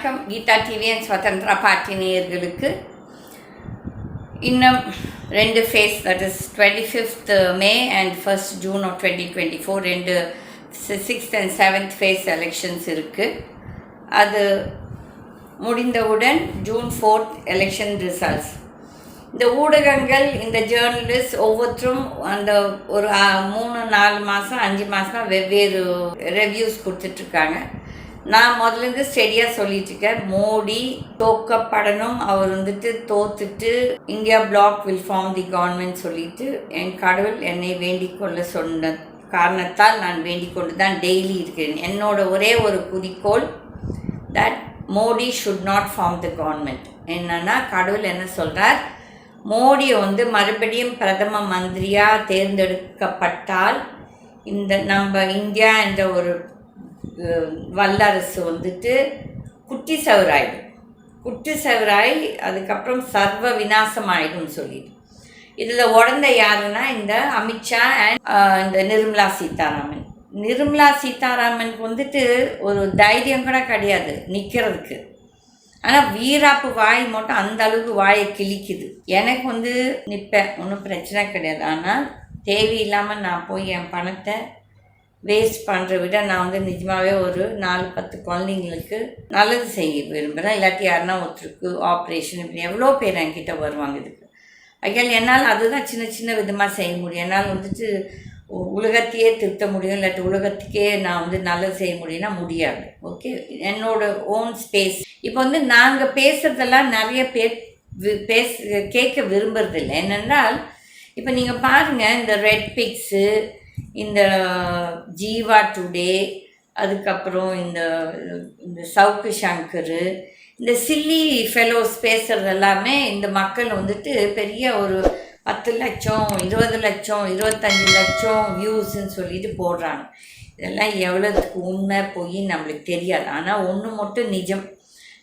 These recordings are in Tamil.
வணக்கம். கீதா டிவியன் அண்ட் ஸ்வதந்திரா பார்ட்டி நேயர்களுக்கு. இன்னும் ரெண்டு phase that is twenty fifth May and first June of twenty twenty four ரெண்டு sixth and seventh phase elections இருக்குது அது முடிந்தவுடன் ஜூன் ஃபோர்த் எலெக்ஷன் ரிசல்ட்ஸ் இந்த ஊடகங்கள் இந்த ஜேர்னலிஸ்ட் ஒவ்வொருத்தரும் அந்த ஒரு மூணு நாலு மாதம் அஞ்சு மாதம் வெவ்வேறு ரெவ்யூஸ் கொடுத்துட்ருக்காங்க நான் முதலேருந்து ஸ்டெடியாக சொல்லிட்டு இருக்கேன். மோடி தோக்கப்படணும். அவர் வந்துட்டு தோத்துட்டு India bloc will form the government சொல்லிட்டு என் கடவுள் என்னை வேண்டிக் கொள்ள சொன்ன காரணத்தால் நான் வேண்டிக் கொண்டு தான் டெய்லி இருக்கிறேன் என்னோட ஒரே ஒரு குறிக்கோள் that Modi should not form the government என்னன்னா கடவுள் என்ன சொல்கிறார் மோடியை வந்து மறுபடியும் பிரதம மந்திரியாக தேர்ந்தெடுக்கப்பட்டால் இந்த நம்ம இந்தியா என்ற ஒரு வல்லரசு வந்துட்டு குட்டி சவராயிடும் குட்டி சவராய் அதுக்கப்புறம் சர்வ விநாசம் ஆயிடும்னு சொல்லிட்டு. இதில் உடந்த யாருன்னா இந்த அமித்ஷா அண்ட் இந்த நிர்மலா சீதாராமன். நிர்மலா சீதாராமனுக்கு வந்துட்டு ஒரு தைரியம் கூட கிடையாது நிற்கிறதுக்கு ஆனால் வீராப்பு வாய் மட்டும் அந்த அளவுக்கு வாயை கிழிக்குது. எனக்கு வந்து நிற்பேன் ஒன்றும் பிரச்சனை கிடையாது. ஆனால் தேவையில்லாமல் நான் போய் என் பணத்தை வேஸ்ட் பண்ணுற விட நான் வந்து நிஜமாகவே ஒரு நாலு பத்து குழந்தைங்களுக்கு நல்லது செய்ய விரும்புகிறேன் இல்லாட்டி யாருன்னா ஒருத்தருக்கு ஆப்ரேஷன் இப்படி எவ்வளோ பேர் என்கிட்ட வருவாங்க இதுக்கு. ஐயால் என்னால் அதுதான் சின்ன சின்ன விதமாக செய்ய முடியும். என்னால் வந்துட்டு உலகத்தையே திருத்த முடியும். இல்லாட்டி உலகத்துக்கே நான் வந்து நல்லது செய்ய முடியும்னா முடியாது. ஓகே என்னோட ஓன் ஸ்பேஸ் இப்போ வந்து நாங்கள் பேசுகிறதெல்லாம் நிறைய பேர் வி- பேச கேட்க விரும்புறதில்லை. என்னென்றால் இப்போ நீங்கள் பாருங்கள் இந்த ரெட் பிக்ஸு இந்த ஜீவா டுடே அதுக்கப்புறம் இந்த இந்த சவுக்கு சங்கர் இந்த சில்லி ஃபெலோஸ் பேசுகிறது எல்லாமே இந்த மக்கள் வந்துட்டு பெரிய ஒரு பத்து லட்சம் இருபது லட்சம் இருபத்தஞ்சி லட்சம் வியூஸ்ன்னு சொல்லிட்டு போடுறாங்க. இதெல்லாம் எவ்வளோத்துக்கு உண்மை போய் நம்மளுக்கு தெரியாது. ஆனால் ஒன்று மட்டும் நிஜம்.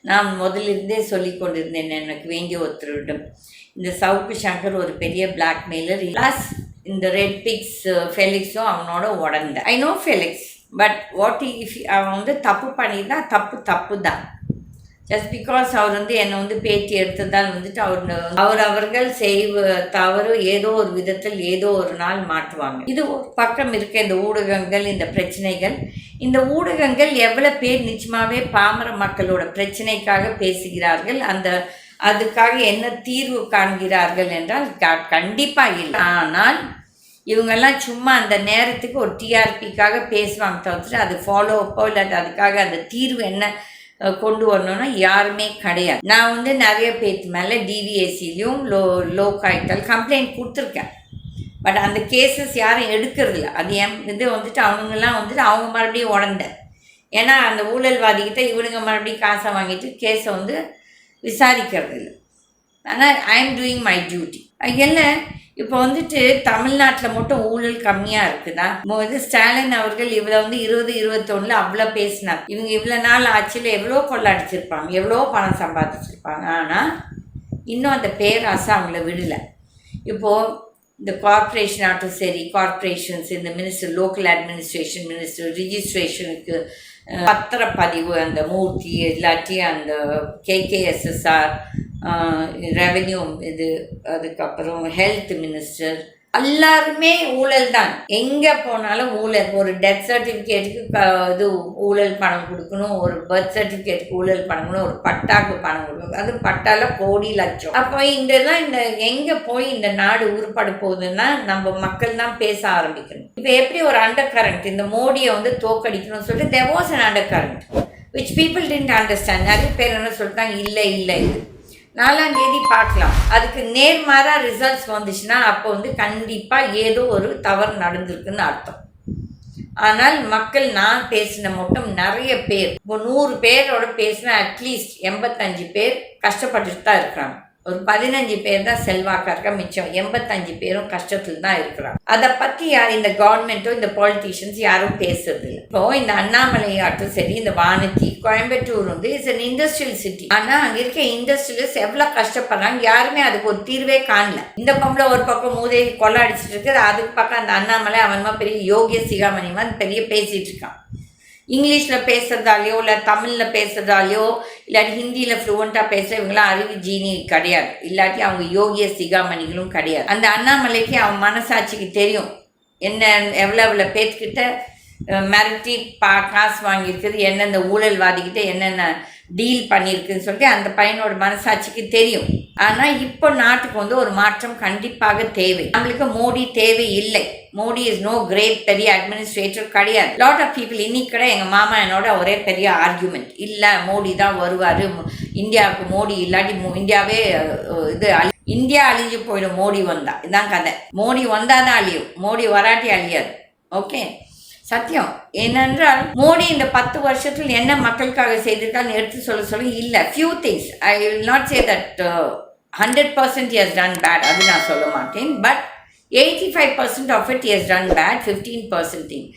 நான் முதலிருந்தே சொல்லி கொண்டிருந்தேன் எனக்கு வேண்டிய ஒருத்தரிடம் இந்த சவுக்கு சங்கர் ஒரு பெரிய பிளாக்மெயிலர் ப்ளஸ் இந்த ரெட் பிக்ஸ் ஃபெலிக்ஸும் அவனோட உடந்த. I know Felix but what if அவன் வந்து தப்பு பண்ணியிருந்தா தப்பு தப்பு தான் ஜஸ்ட் பிகாஸ் அவர் வந்து என்னை வந்து பேட்டி எடுத்ததால் வந்துட்டு அவர் அவர் அவர்கள் செய்வ தவறு ஏதோ ஒரு விதத்தில் ஏதோ ஒரு நாள் மாற்றுவாங்க. இது பக்கம் இருக்க இந்த ஊடகங்கள் இந்த பிரச்சனைகள். இந்த ஊடகங்கள் எவ்வளோ பேர் நிச்சயமாகவே பாமர மக்களோட பிரச்சனைக்காக பேசுகிறார்கள் அந்த அதுக்காக என்ன தீர்வு காண்கிறார்கள் என்றால் க- இல்லை. ஆனால் இவங்கெல்லாம் சும்மா அந்த நேரத்துக்கு ஒரு டிஆர்பிக்காக பேசுவாங்க தவிர்த்து அது ஃபாலோ அப்போ இல்லாட்டி அதுக்காக அந்த தீர்வு என்ன கொண்டு வரணும்னா யாருமே கிடையாது. நான் வந்து நிறைய பேர்த்து மேலே டிவிஎஸ்சிலையும் லோ லோ காய்டல் கம்ப்ளைண்ட் கொடுத்துருக்கேன். பட் அந்த கேசஸ் யாரும் எடுக்கிறதில்ல அது என் இது வந்துட்டு அவனுங்கெல்லாம் வந்துட்டு அவங்க மறுபடியும் உடந்த. ஏன்னா அந்த ஊழல்வாதிக்கிட்ட இவனுங்க மறுபடியும் காசை வாங்கிட்டு கேஸை வந்து விசாரிக்கிறது இல்லை ஆனால் I am doing my duty என்ன இப்போ வந்துட்டு தமிழ்நாட்டில் மட்டும் ஊழல் கம்மியாக இருக்குதா? இப்போ வந்து ஸ்டாலின் அவர்கள் இவ்வளோ வந்து இருபது இருபத்தொன்னில் அவ்வளோ பேசினார். இவங்க இவ்வளோ நாள் ஆட்சியில் எவ்வளோ கொள்ளடிச்சிருப்பாங்க எவ்வளோ பணம் சம்பாதிச்சிருப்பாங்க. ஆனால் இன்னும் அந்த பேராசை அவங்கள விடலை. இப்போது இந்த கார்ப்பரேஷன் ஆகட்டும் சரி கார்ப்பரேஷன்ஸ் இந்த மினிஸ்டர் லோக்கல் அட்மினிஸ்ட்ரேஷன் மினிஸ்டர் ரிஜிஸ்ட்ரேஷனுக்கு பத்திரப்பதிவு அந்த மூர்த்தி இல்லாட்டி அந்த கேகேஎஸ்எஸ்ஆர் ரெவென்யூ இது அதுக்கப்புறம் ஹெல்த் மினிஸ்டர் எல்லாருமே ஊழல் தான். எங்கே போனாலும் ஊழல். ஒரு டெத் சர்டிஃபிகேட்டுக்கு இது ஊழல் பணம் கொடுக்கணும். ஒரு பர்த் சர்டிஃபிகேட்டுக்கு ஊழல் பணம் கொடுக்கணும். ஒரு பட்டாக்கு பணம் கொடுக்கணும். அது பட்டால கோடி லட்சம். அப்போ இந்த தான் இந்த எங்கே போய் இந்த நாடு உருப்பட போகுதுன்னா நம்ம மக்கள் தான் பேச ஆரம்பிக்கணும். இப்போ எப்படி ஒரு அண்டர் கரண்ட் இந்த மோடியை வந்து தோக்கடிக்கணும்னு சொல்லிட்டு there was an undercurrent which people tend understand நிறைய பேர் என்ன சொல்லிட்டாங்க இல்லை இல்லை இது நாலாம் தேதி பார்க்கலாம். அதுக்கு நேர்மாறாக ரிசல்ட்ஸ் வந்துச்சுன்னா அப்போ வந்து கண்டிப்பாக ஏதோ ஒரு தவறு நடந்திருக்குன்னு அர்த்தம். ஆனால் மக்கள் நான் பேசின மட்டும் நிறைய பேர் இப்போ நூறு பேரோட பேசினா அட்லீஸ்ட் எண்பத்தஞ்சு பேர் கஷ்டப்பட்டுட்டு தான் இருக்கிறாங்க. ஒரு பதினஞ்சு பேர் தான் செல்வாக்கா இருக்க மிச்சம் எண்பத்தஞ்சு பேரும் கஷ்டத்தில் தான் இருக்கிறாங்க. அதை பற்றி யார் இந்த கவர்மெண்ட்டோ இந்த பாலிட்டிஷியன்ஸ் யாரும் பேசுறது இல்லை. இப்போ இந்த அண்ணாமலையாட்டும் சரி இந்த வானதி கோயம்புத்தூர் வந்து இட்ஸ் அன் இண்டஸ்ட்ரியல் சிட்டி ஆனால் அங்கே இருக்க இண்டஸ்ட்ரியலிஸ்ட் எவ்வளோ கஷ்டப்படுறாங்க? யாருமே அதுக்கு ஒரு தீர்வே காணல. இந்த பொம்பளை ஒரு பக்கம் மூதேவி கொள்ள அடிச்சிட்டு இருக்குது அதுக்கு பக்கம் அந்த அண்ணாமலை அவன்மா பெரிய யோகிய சிகாமணிமா பெரிய பேசிட்டு இருக்கான். இங்கிலீஷில் பேசுகிறதாலையோ இல்லை தமிழில் பேசுகிறதாலையோ இல்லாட்டி ஹிந்தியில் ஃப்ளூவெண்ட்டாக பேசுகிற இவங்களாம் அறிவு ஜீனி கிடையாது. இல்லாட்டி அவங்க யோகிய சிகாமணிகளும் கிடையாது. அந்த அண்ணாமலைக்கு அவன் மனசாட்சிக்கு தெரியும். என்ன எவ்வளோ எவ்வளோ பேர்த்துக்கிட்ட மிரட்டி பா காசு வாங்கியிருக்குது என்னென்ன ஊழல்வாதிக்கிட்ட என்னென்ன டீல் பண்ணியிருக்குன்னு சொல்லிட்டு அந்த பையனோட மனசாட்சிக்கு தெரியும். ஆனால் இப்போ நாட்டுக்கு வந்து ஒரு மாற்றம் கண்டிப்பாக தேவை. நம்மளுக்கு மோடி தேவை இல்லை மோடி இஸ் நோ கிரேட் பெரிய அட்மினிஸ்ட்ரேட்டர் கிடையாது. லாட் ஆஃப் பீப்புள் இன்னைக்கு கூட எங்கள் மாமா என்னோட ஒரே பெரிய ஆர்கியூமெண்ட் இல்லை மோடி தான் வருவார். இந்தியாவுக்கு மோடி இல்லாட்டி இந்தியாவே இது அழி- இந்தியா அழிஞ்சு போயிடும். மோடி வந்தா. இதான் கதை. மோடி வந்தால் தான் அழியும். மோடி வராட்டி அழியாது. ஓகே சத்தியம். ஏனென்றால் மோடி இந்த பத்து வருஷத்தில் என்ன மக்களுக்காக செய்திருக்கான்னு எடுத்து சொல்ல சொல்ல இல்லை. Few things I will not say that hundred percent years done bad அது நான் சொல்ல மாட்டேன். But eighty five percent of it years done bad fifteen பர்சன்டிங்